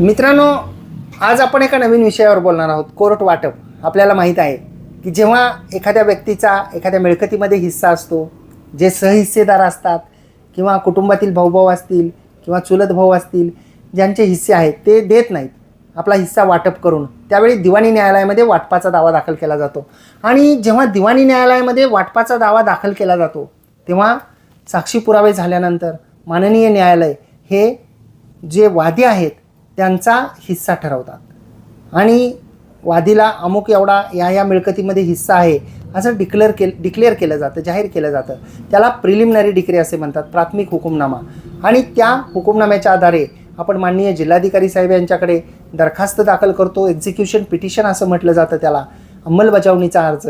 मित्रांनो आज आपण एका नवीन विषयावर बोलणार आहोत कोर्ट वाटप. आपल्याला माहीत आहे की जेव्हा एखाद्या व्यक्तीचा एखाद्या मिळकतीमध्ये हिस्सा असतो जे सहहिस्सेदार असतात किंवा कुटुंबातील भाऊभाऊ असतील किंवा चुलत भाऊ असतील ज्यांचे हिस्से आहेत ते देत नाहीत. आपला हिस्सा वाटप करून त्यावेळी दिवाणी न्यायालयामध्ये वाटपाचा दावा दाखल केला जातो. आणि जेव्हा दिवाणी न्यायालयामध्ये वाटपाचा दावा दाखल केला जातो तेव्हा साक्षी पुरावे झाल्यानंतर माननीय न्यायालय हे जे वादी आहेत त्यांचा हिस्सा ठरवतात. आणि वादीला अमुक एवढा या या मिळकतीमध्ये हिस्सा आहे असं डिक्लेअर केल डिक्लेअर केलं जातं जाहीर केलं जातं. त्याला प्रिलिमिनरी डिक्री असे म्हणतात प्राथमिक हुकुमनामा. आणि त्या हुकुमनाम्याच्या आधारे आपण माननीय जिल्हाधिकारी साहेब यांच्याकडे दरखास्त दाखल करतो एक्झिक्युशन पिटिशन असं म्हटलं जातं त्याला अंमलबजावणीचा अर्ज.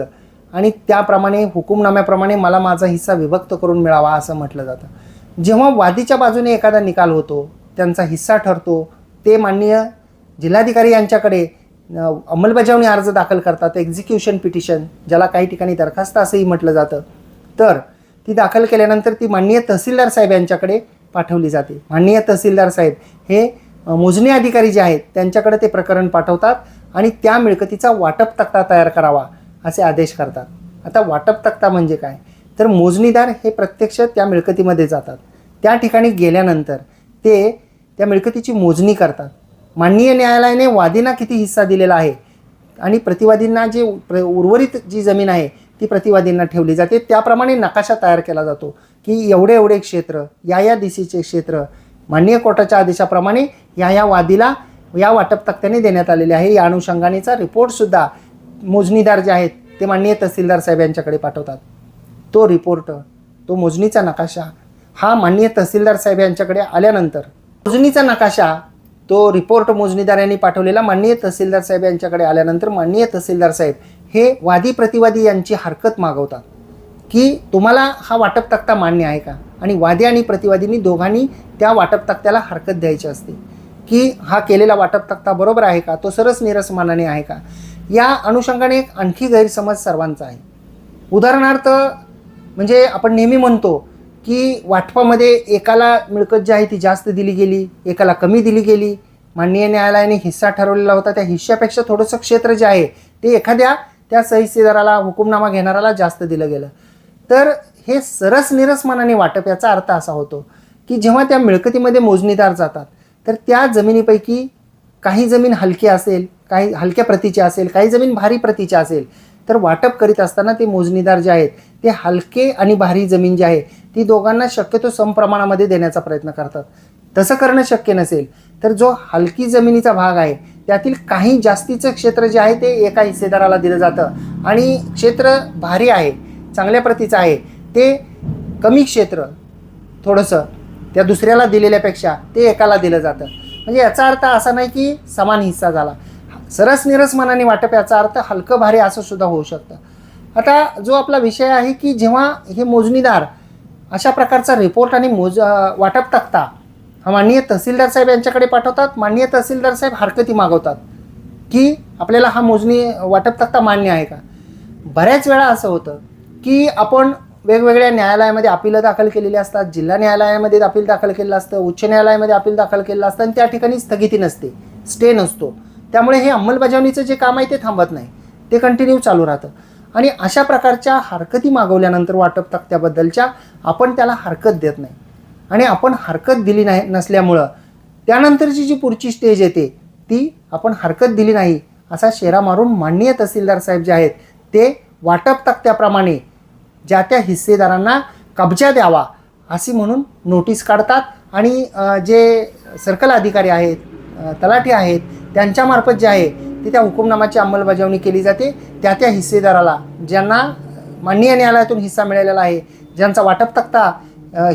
आणि त्याप्रमाणे हुकुमनाम्याप्रमाणे मला माझा हिस्सा विभक्त करून मिळावा असं म्हटलं जातं. जेव्हा वादीच्या बाजूने एखादा निकाल होतो त्यांचा हिस्सा ठरतो ते माननीय जिल्हाधिकारी यांच्याकडे अंमलबजावणी अर्ज दाखल करतात एक्झिक्युशन पिटिशन ज्याला काही ठिकाणी दरखास्त असंही म्हटलं जातं. तर ती दाखल केल्यानंतर ती माननीय तहसीलदार साहेब यांच्याकडे पाठवली जाते. माननीय तहसीलदार साहेब हे मोजणी अधिकारी जे आहेत त्यांच्याकडे ते प्रकरण पाठवतात आणि त्या मिळकतीचा वाटप तक्ता तयार करावा असे आदेश करतात. आता वाटप तक्ता म्हणजे काय? तर मोजणीदार हे प्रत्यक्ष त्या मिळकतीमध्ये जातात. त्या ठिकाणी गेल्यानंतर ते त्या मिळकतीची मोजणी करतात. माननीय न्यायालयाने वादींना किती हिस्सा दिलेला आहे आणि प्रतिवादींना जे प्र उर्वरित जी जमीन आहे ती प्रतिवादींना ठेवली जाते. त्याप्रमाणे नकाशा तयार केला जातो की एवढे एवढे क्षेत्र या या दिशेचे क्षेत्र माननीय कोर्टाच्या आदेशाप्रमाणे या या वादीला या वाटप तक्त्याने देण्यात आलेले आहे. या अनुषंगानेचा रिपोर्टसुद्धा मोजणीदार जे आहेत ते माननीय तहसीलदार साहेब यांच्याकडे पाठवतात. तो रिपोर्ट तो मोजणीचा नकाशा हा माननीय तहसीलदार साहेब यांच्याकडे आल्यानंतर मोजणीचा नकाशा तो रिपोर्ट मोजणीदार यांनी पाठवलेला माननीय तहसीलदार साहेब यांच्याकडे आल्यानंतर माननीय तहसीलदार साहेब हे वादी प्रतिवादी यांची हरकत मागवतात. की तुम्हाला हा वाटप तक्ता मान्य आहे का? आणि वादी आणि प्रतिवादींनी दोघांनी त्या वाटप तक्त्याला हरकत द्यायची असते. की हा केलेला वाटप तक्ता बरोबर आहे का? तो सरस निरसमानाने आहे का? या अनुषंगाने एक आणखी गैरसमज सर्वांचा आहे. उदाहरणार्थ म्हणजे आपण नेहमी म्हणतो की वाटपामध्ये एकाला मिळकत जी आहे ती जास्त दिली गेली एकाला कमी दिली गेली. माननीय न्यायालयाने हिस्सा ठरवलेला होता. त्या हिश्श्यापेक्षा थोडंसं क्षेत्र जे आहे ते एखाद्या त्या सहिस्सेदाराला हुकुमनामा घेणाऱ्याला जास्त दिलं गेलं. तर हे सरस निरस मनाने वाटप याचा अर्थ असा होतो की जेव्हा त्या मिळकतीमध्ये मोजणीदार जातात तर त्या जमिनीपैकी काही जमीन हलकी असेल काही हलक्या प्रतीची असेल काही जमीन भारी प्रतीची असेल तर वाटप करीत असताना ते मोजणीदार जे आहेत ते हलके आणि भारी जमीन जे आहे ती दोघांना शक्यतो समप्रमाणामध्ये देण्याचा प्रयत्न करतात. तसं करणं शक्य नसेल तर जो हलकी जमिनीचा भाग आहे त्यातील काही जास्तीचं क्षेत्र जे आहे ते एका हिस्सेदाराला दिलं जातं. आणि क्षेत्र भारी आहे चांगल्या प्रतीचं आहे ते कमी क्षेत्र थोडंसं त्या दुसऱ्याला दिलेल्यापेक्षा ते एकाला दिलं जातं. म्हणजे याचा अर्थ असा नाही की समान हिस्सा झाला. सरस निरस मनाने वाटप याचा अर्थ हलकं भारी असं सुद्धा होऊ शकतं. आता जो आपला विषय आहे की जेव्हा हे मोजणीदार अशा प्रकारचा रिपोर्ट आणि मोज वाटप तक्ता हा माननीय तहसीलदार साहेब यांच्याकडे पाठवतात. माननीय तहसीलदार साहेब हरकती मागवतात की आपल्याला हा मोजणी वाटप तक्ता मान्य आहे का? बऱ्याच वेळा असं होतं की आपण वेगवेगळ्या न्यायालयामध्ये अपिलं दाखल केलेली असतात. जिल्हा न्यायालयामध्ये अपील दाखल केलेलं असतं. उच्च न्यायालयामध्ये अपील दाखल केलेलं असतं आणि त्या ठिकाणी स्थगिती नसते. स्टे नसतो. त्यामुळे हे अंमलबजावणीचं जे काम आहे ते थांबत नाही. ते कंटिन्यू चालू राहतं. आणि अशा प्रकारच्या हरकती मागवल्यानंतर वाटप तक्त्याबद्दलच्या आपण त्याला हरकत देत नाही. आणि आपण हरकत दिली नाही नसल्यामुळं त्यानंतरची जी पुढची स्टेज येते ती आपण हरकत दिली नाही असा शेरा मारून माननीय तहसीलदार साहेब जे आहेत ते वाटप तक्त्याप्रमाणे ज्या त्या हिस्सेदारांना कब्जा द्यावा अशी म्हणून नोटीस काढतात. आणि जे सर्कल अधिकारी आहेत तलाठी आहेत त्यांच्यामार्फत जे आहे ते त्या हुकुमनामाची अंमलबजावणी केली जाते. त्या त्या हिस्सेदाराला ज्यांना माननीय न्यायालयातून हिस्सा मिळालेला आहे ज्यांचा वाटप तक्ता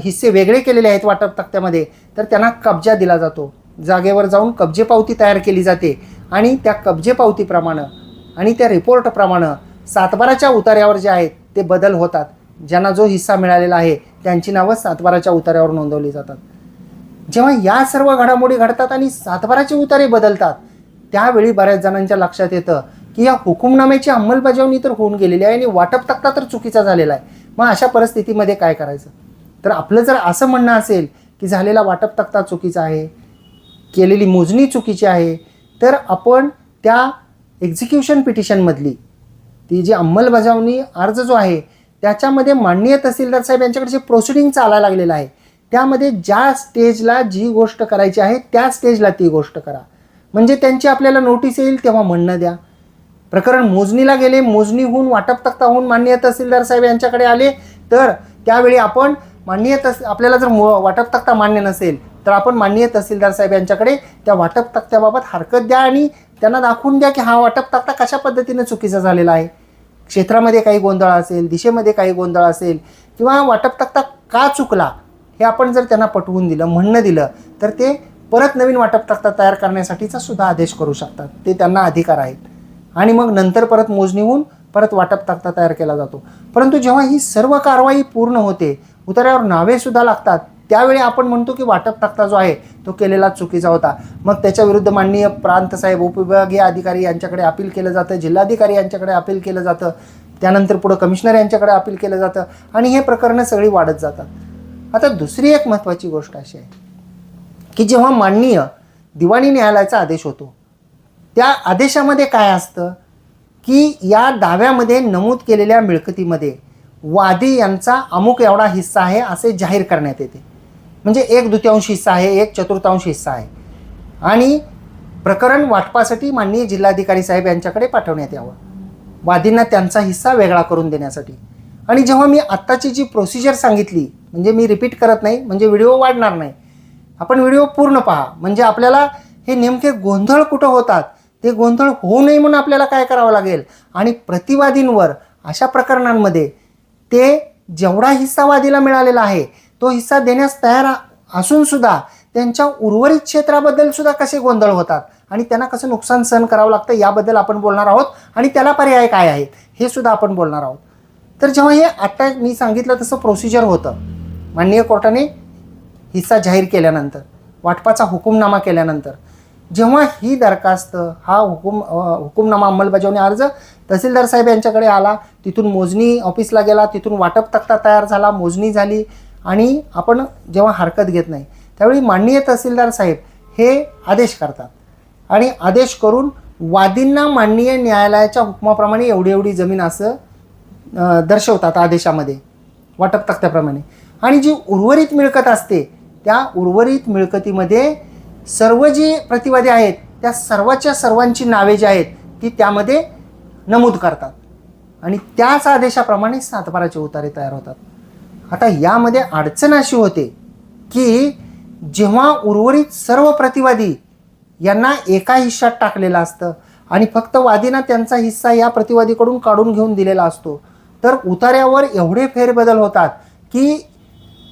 हिस्से वेगळे केलेले आहेत वाटप तक्त्यामध्ये तर त्यांना कब्जा दिला जातो. जागेवर जाऊन कब्जे पावती तयार केली जाते आणि त्या कब्जे पावतीप्रमाणे आणि त्या रिपोर्टप्रमाणे सातबाराच्या उतार्यावर जे आहेत ते बदल होतात. ज्यांना जो हिस्सा मिळालेला आहे त्यांची नावं सातबाराच्या उतार्यावर नोंदवली जातात. जेव्हा या सर्व घडामोडी घडतात आणि सातबाराचे उतारे बदलतात त्यावेळी बऱ्याच जणांच्या लक्षात येतं की या हुकुमनाम्याची अंमलबजावणी तर होऊन गेलेली आहे आणि वाटप तक्ता तर चुकीचा झालेला आहे. मग अशा परिस्थितीमध्ये काय करायचं? तर आपलं जर असं म्हणणं असेल की झालेला वाटप तक्ता चुकीचा आहे केलेली मोजणी चुकीची आहे तर आपण त्या एक्झिक्युशन पिटिशनमधली ती जी अंमलबजावणी अर्ज जो आहे त्याच्यामध्ये माननीय तहसीलदार साहेब यांच्याकडे जे प्रोसिडिंग चालायला लागलेलं आहे त्यामध्ये ज्या स्टेजला जी गोष्ट करायची आहे त्या स्टेजला ती गोष्ट करा. म्हणजे त्यांची आपल्याला नोटीस येईल तेव्हा म्हणणं द्या. प्रकरण मोजणीला गेले मोजणीहून वाटप तक्ता होऊन माननीय तहसीलदार साहेब यांच्याकडे आले. तर त्यावेळी आपण माननीय तस आपल्याला जर मो- वाटप तक्ता मान्य नसेल तर आपण माननीय तहसीलदार साहेब यांच्याकडे त्या वाटप तक्त्याबाबत हरकत द्या आणि त्यांना दाखवून द्या की हा वाटप तक्ता कशा पद्धतीने चुकीचा झालेला आहे. क्षेत्रामध्ये काही गोंधळ असेल दिशेमध्ये काही गोंधळ असेल किंवा वाटप तक्ता का चुकला हे आपण जर त्यांना पटवून दिलं म्हणणं दिलं तर ते परत नवीन वाटप तक्ता तयार करण्यासाठीचा सुद्धा आदेश करू शकतात. ते त्यांना अधिकार आहेत. आणि मग नंतर परत मोजणी होऊन परत वाटप तक्ता तयार केला जातो. परंतु जेव्हा ही सर्व कारवाई पूर्ण होते उतार्यावर नावेसुद्धा लागतात त्यावेळी आपण म्हणतो की वाटप तक्ता जो आहे तो केलेला चुकीचा होता. मग त्याच्या विरुद्ध माननीय प्रांत साहेब उपविभागीय अधिकारी यांच्याकडे अपील केलं जातं जिल्हाधिकारी यांच्याकडे अपील केलं जातं त्यानंतर पुढं कमिशनर यांच्याकडे अपील केलं जातं आणि हे प्रकरणं सगळी वाढत जातात. आता दुसरी एक महत्त्वाची गोष्ट अशी आहे. की जेव्हा माननीय दिवाणी न्यायालयाचा आदेश होतो त्या आदेशामध्ये काय असतं? की या दाव्यामध्ये नमूद केलेल्या मिळकतीमध्ये वादी यांचा अमुक एवढा हिस्सा आहे असे जाहीर करण्यात येते. म्हणजे एक द्वितीयांश हिस्सा आहे एक चतुर्थांश हिस्सा आहे. आणि प्रकरण वाटपासाठी माननीय जिल्हाधिकारी साहेब यांच्याकडे पाठवण्यात यावं. वादींना त्यांचा हिस्सा वेगळा करून देण्यासाठी. आणि जेव्हा मी आत्ताची जी प्रोसिजर सांगितली म्हणजे मी रिपीट करत नाही म्हणजे व्हिडिओ वाढणार नाही आपण व्हिडिओ पूर्ण पहा. म्हणजे आपल्याला हे नेमके गोंधळ कुठं होतात? ते गोंधळ होऊ नये म्हणून आपल्याला काय करावं लागेल? आणि प्रतिवादींवर अशा प्रकरणांमध्ये ते जेवढा हिस्सा वादीला मिळालेला आहे तो हिस्सा देण्यास तयार असूनसुद्धा त्यांच्या उर्वरित क्षेत्राबद्दल सुद्धा कसे गोंधळ होतात? आणि त्यांना कसं नुकसान सहन करावं लागतं याबद्दल आपण बोलणार आहोत. आणि त्याला पर्याय काय आहेत? हे सुद्धा आपण बोलणार आहोत. तर जेव्हा हे आत्ता मी सांगितलं तसं प्रोसिजर होतं. माननीय कोर्टाने हिस्सा जाहीर केल्यानंतर वाटपाचा हुकुमनामा केल्यानंतर जेव्हा ही दरखास्त हा हुकुम हुकुमनामा अंमलबजावणी अर्ज तहसीलदार साहेब यांच्याकडे आला तिथून मोजणी ऑफिसला गेला तिथून वाटप तक्ता तयार झाला मोजणी झाली आणि आपण जेव्हा हरकत घेत नाही त्यावेळी माननीय तहसीलदार साहेब हे आदेश करतात. आणि आदेश करून वादींना माननीय न्यायालयाच्या हुकमाप्रमाणे एवढी एवढी जमीन असं दर्शवतात आदेशामध्ये वाटप तक्त्याप्रमाणे. आणि जी उर्वरित मिळकत असते त्या उर्वरित मिळकतीमध्ये सर्व जे प्रतिवादी आहेत त्या सर्वाच्या सर्वांची नावे जी आहेत ती त्यामध्ये नमूद करतात. आणि त्याच आदेशाप्रमाणे सातबाराचे उतारे तयार होतात. आता यामध्ये अडचण अशी होते की जेव्हा उर्वरित सर्व प्रतिवादी यांना एका हिश्श्यात टाकलेलं असतं आणि फक्त वादीना त्यांचा हिस्सा या प्रतिवादीकडून काढून घेऊन दिलेला असतो तर उतार्यावर एवढे फेरबदल होतात की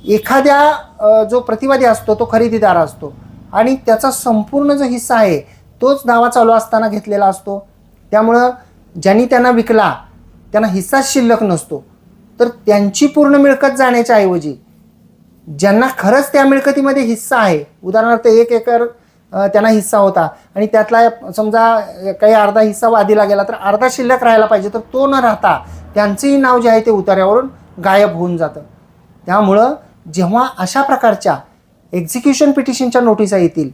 एखाद्या जो प्रतिवादी असतो तो खरेदीदार असतो. आणि त्याचा संपूर्ण जो हिस्सा आहे तोच दावा चालू असताना घेतलेला असतो. त्यामुळं ज्यांनी त्यांना विकला त्यांना हिस्साच शिल्लक नसतो. तर त्यांची पूर्ण मिळकत जाण्याच्या ऐवजी ज्यांना खरंच त्या मिळकतीमध्ये हिस्सा आहे उदाहरणार्थ एक एकर त्यांना हिस्सा होता आणि त्यातला समजा काही अर्धा हिस्सा वादीला गेला तर अर्धा शिल्लक राहायला पाहिजे तर तो न राहता त्यांचंही नाव जे आहे ते उतार्यावरून गायब होऊन जातं. त्यामुळं जेव्हा अशा प्रकारच्या एक्झिक्युशन पिटिशनच्या नोटिसा येतील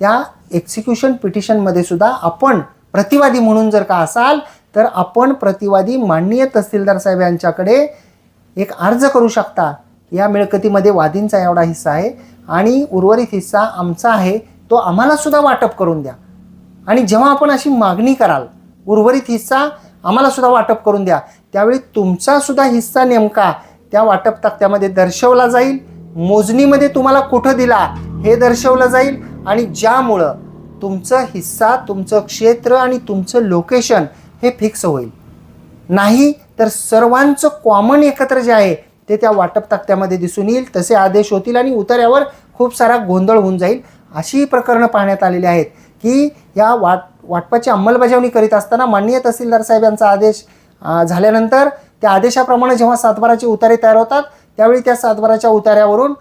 त्या एक्झिक्युशन पिटिशनमध्ये सुद्धा आपण प्रतिवादी म्हणून जर का असाल तर आपण प्रतिवादी माननीय तहसीलदार साहेब यांच्याकडे एक अर्ज करू शकता. या मिळकतीमध्ये वादींचा एवढा हिस्सा आहे आणि उर्वरित हिस्सा आमचा आहे तो आम्हाला सुद्धा वाटप करून द्या. आणि जेव्हा आपण अशी मागणी कराल उर्वरित हिस्सा आम्हाला सुद्धा वाटप करून द्या त्यावेळी तुमचा सुद्धा हिस्सा नेमका त्या वाटप तक्त्यामध्ये दर्शवला जाईल. मोजणीमध्ये तुम्हाला कुठं दिला हे दर्शवलं जाईल. आणि ज्यामुळं तुमचं हिस्सा तुमचं क्षेत्र आणि तुमचं लोकेशन हे फिक्स होईल. नाही तर सर्वांचं कॉमन एकत्र जे आहे ते त्या वाटप तक्त्यामध्ये दिसून येईल. तसे आदेश होतील आणि उतार्यावर खूप सारा गोंधळ होऊन जाईल. अशी प्रकरणं पाहण्यात आलेली आहेत की या वाट वाटपाची अंमलबजावणी करीत असताना माननीय तहसीलदार साहेब यांचा आदेश झाल्यानंतर त्या आदेशाप्रमाणे जेव्हा सातबाराचे उतारे तयार होतात त्यावेळी त्या सातबाराच्या उतार्यावरून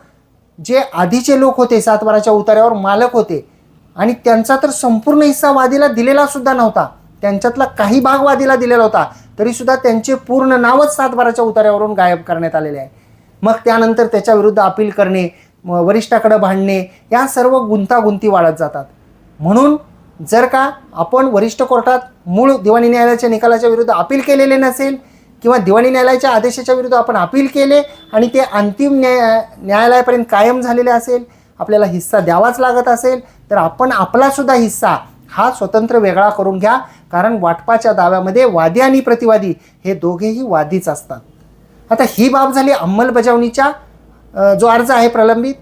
जे आधीचे लोक होते सातबाराच्या उतार्यावर मालक होते आणि त्यांचा तर संपूर्ण हिस्सा वादीला दिलेला सुद्धा नव्हता. त्यांच्यातला काही भाग वादीला दिलेला होता. तरी सुद्धा त्यांचे पूर्ण नावच सातबाराच्या उतार्यावरून गायब करण्यात आलेले आहे. मग त्यानंतर त्याच्या विरुद्ध अपील करणे म- वरिष्ठाकडं भांडणे या सर्व गुंतागुंती वाढत जातात. म्हणून जर का आपण वरिष्ठ कोर्टात मूळ दिवाणी न्यायालयाच्या निकालाच्या विरुद्ध अपील केलेले नसेल किंवा दिवाणी न्यायालयाच्या आदेशाच्या विरुद्ध आपण अपील केले आणि ते अंतिम न्याय न्यायालयापर्यंत कायम झालेले असेल आपल्याला हिस्सा द्यावाच लागत असेल तर आपण आपलासुद्धा हिस्सा हा स्वतंत्र वेगळा करून घ्या. कारण वाटपाच्या दाव्यामध्ये वादी आणि प्रतिवादी हे दोघेही वादीच असतात. आता ही बाब झाली अंमलबजावणीच्या जो अर्ज आहे प्रलंबित.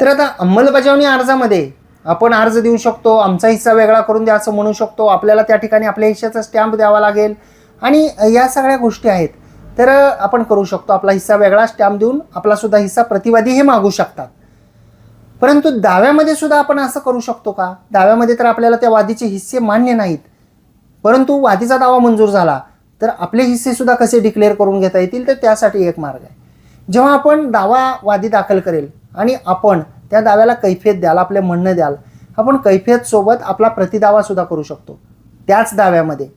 तर आता अंमलबजावणी अर्जामध्ये आपण अर्ज देऊ शकतो आमचा हिस्सा वेगळा करून द्या असं म्हणू शकतो आपल्याला त्या ठिकाणी आपल्या हिश्श्याचा स्टॅम्प द्यावा लागेल. आणि या सगळ्या गोष्टी आहेत तर आपण करू शकतो. आपला हिस्सा वेगळा स्टॅम्प देऊन आपलासुद्धा हिस्सा प्रतिवादी हे मागू शकतात. परंतु दाव्यामध्ये सुद्धा आपण असं करू शकतो का? दाव्यामध्ये तर आपल्याला त्या वादीचे हिस्से मान्य नाहीत. परंतु वादीचा दावा मंजूर झाला तर आपले हिस्से सुद्धा कसे डिक्लेअर करून घेता येतील तर त्यासाठी एक मार्ग आहे. जेव्हा आपण दावा वादी दाखल करेल आणि आपण त्या दाव्याला कैफियत द्याल आपले म्हणणं द्याल आपण कैफियतसोबत आपला प्रतिदावा सुद्धा करू शकतो. त्याच दाव्यामध्ये.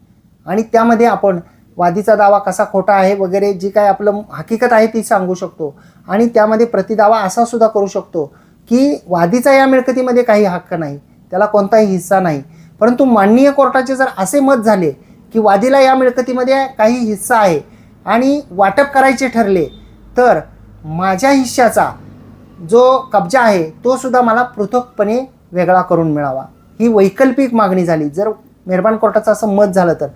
आणि त्यामध्ये आपण वादीचा दावा कसा खोटा आहे वगैरे जी काय आपलं हकीकत आहे ती सांगू शकतो. आणि त्यामध्ये प्रतिदावा असा सुद्धा करू शकतो की वादीचा या मिळकतीमध्ये काही हक्क नाही त्याला कोणताही हिस्सा नाही. परंतु माननीय कोर्टाचे जर असे मत झाले की वादीला या मिळकतीमध्ये काही हिस्सा आहे आणि वाटप करायचे ठरले तर माझ्या हिश्श्याचा जो कब्जा आहे तो सुद्धा मला पृथकपणे वेगळा करून मिळावा. ही वैकल्पिक मागणी झाली. जर मेहरबान कोर्टाचं असं मत झालं तर.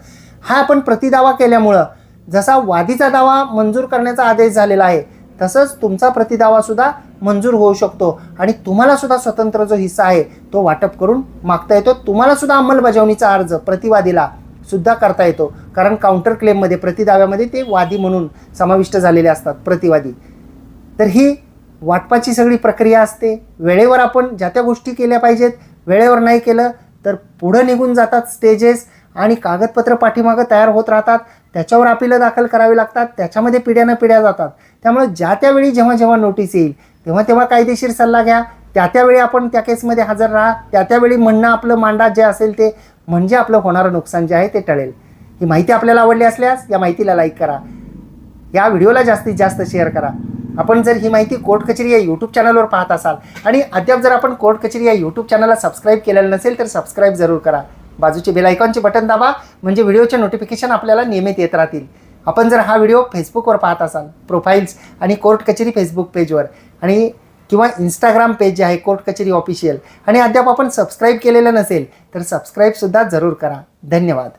हा आपण प्रतिदावा केल्यामुळं जसा वादीचा दावा मंजूर करण्याचा आदेश झालेला आहे तसंच तुमचा प्रतिदावासुद्धा मंजूर होऊ शकतो. आणि तुम्हालासुद्धा स्वतंत्र जो हिस्सा आहे तो वाटप करून मागता येतो. तुम्हालासुद्धा अंमलबजावणीचा अर्ज प्रतिवादीला सुद्धा करता येतो. कारण काउंटर क्लेममध्ये प्रतिदाव्यामध्ये ते वादी म्हणून समाविष्ट झालेले असतात प्रतिवादी. तर ही वाटपाची सगळी प्रक्रिया असते. वेळेवर आपण ज्या त्या गोष्टी केल्या पाहिजेत वेळेवर नाही केलं तर पुढं निघून जातात स्टेजेस आणि कागदपत्र पाठीमागं तयार होत राहतात. त्याच्यावर अपिलं दाखल करावी लागतात. त्याच्यामध्ये पिढ्यानं पिढ्या जातात. त्यामुळे ज्या त्यावेळी जेव्हा जेव्हा नोटीस येईल तेव्हा तेव्हा कायदेशीर सल्ला घ्या. त्या त्यावेळी आपण त्या केसमध्ये हजर राहा. त्या त्यावेळी म्हणणं आपलं मांडा जे असेल ते म्हणजे आपलं होणारं नुकसान जे आहे ते टळेल. ही माहिती आपल्याला आवडली असल्यास या माहितीला लाईक करा. या व्हिडिओला जास्तीत जास्त शेअर करा. आपण जर ही माहिती कोर्ट कचेरी या यूट्यूब चॅनलवर पाहत असाल आणि अद्याप जर आपण कोर्ट कचेरी या यूट्यूब चॅनलला सबस्क्राईब केलेलं नसेल तर सबस्क्राईब जरूर करा. बाजूचे बेल आयकॉनचे बटन दाबा म्हणजे व्हिडिओचे नोटिफिकेशन आपल्याला नियमित येत राहतील. आपण जर हा व्हिडिओ फेसबुकवर पाहत असाल प्रोफाईल्स आणि कोर्ट कचेरी फेसबुक पेजवर आणि किंवा इंस्टाग्राम पेज जे आहे कोर्ट कचेरी ऑफिशियल आणि अद्याप आपण सबस्क्राईब केलेलं नसेल तर सबस्क्राईबसुद्धा जरूर करा. धन्यवाद.